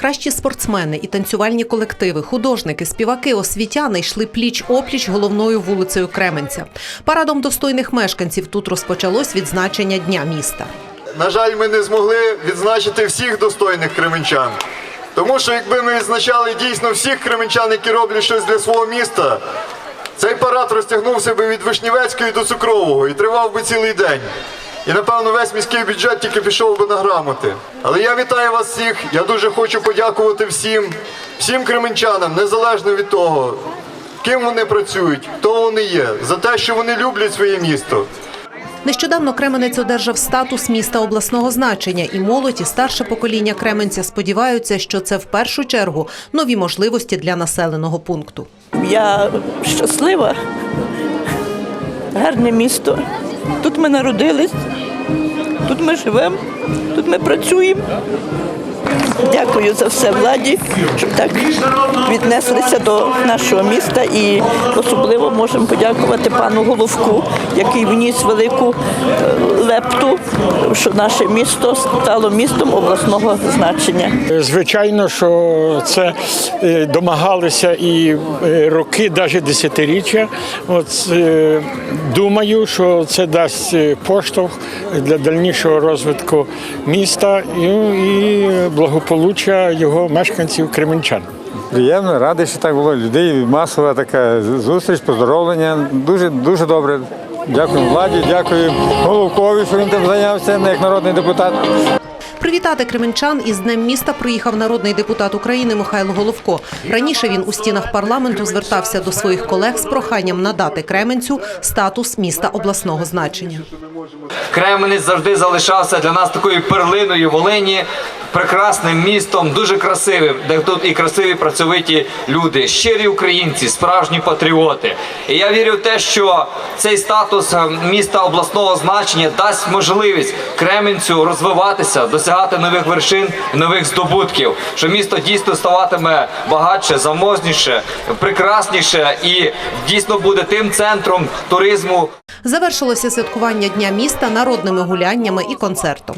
Кращі спортсмени і танцювальні колективи, художники, співаки, освітяни йшли пліч опліч головною вулицею Кременця. Парадом достойних мешканців тут розпочалось відзначення дня міста. На жаль, ми не змогли відзначити всіх достойних кременчан. Тому що якби ми відзначали дійсно всіх кременчан, які роблять щось для свого міста, цей парад розтягнувся би від Вишнівецької до Цукрового і тривав би цілий день. І напевно весь міський бюджет тільки пішов би на грамоти. Але я вітаю вас всіх. Я дуже хочу подякувати всім, всім кременчанам, незалежно від того, ким вони працюють, хто вони є, за те, що вони люблять своє місто. Нещодавно Кременець одержав статус міста обласного значення, і молодь і старше покоління Кременця сподіваються, що це в першу чергу нові можливості для населеного пункту. Я щаслива, гарне місто. Тут ми народились, тут ми живемо, тут ми працюємо. Дякую за все владі, щоб так віднеслися до нашого міста і особливо можемо подякувати пану Головку, який вніс велику е, лепту, що наше місто стало містом обласного значення. Звичайно, що це е, домагалися і е, роки, навіть десятиріччя. От думаю, що це дасть поштовх для дальнішого розвитку міста і, і благополуччя його мешканців кременчан. Приємно, радий, що так було. Людей масова така зустріч, поздоровлення. Дуже дуже добре. Дякую владі, дякую Головкові, що він там зайнявся як народний депутат. Привітати кременчан із днем міста приїхав народний депутат України Михайло Головко. Раніше він у стінах парламенту звертався до своїх колег з проханням надати Кременцю статус міста обласного значення. Кременець завжди залишався для нас такою перлиною Волині, прекрасним містом, дуже красивим, де тут і красиві працьовиті люди, щирі українці, справжні патріоти. І я вірю в те, що цей статус е, міста обласного значення дасть можливість Кременцю розвиватися, досягати нових вершин, нових здобутків. Що місто дійсно ставатиме багатше, заможніше, прекрасніше і дійсно буде тим центром туризму Завершилося святкування дня міста народними гуляннями і концертом.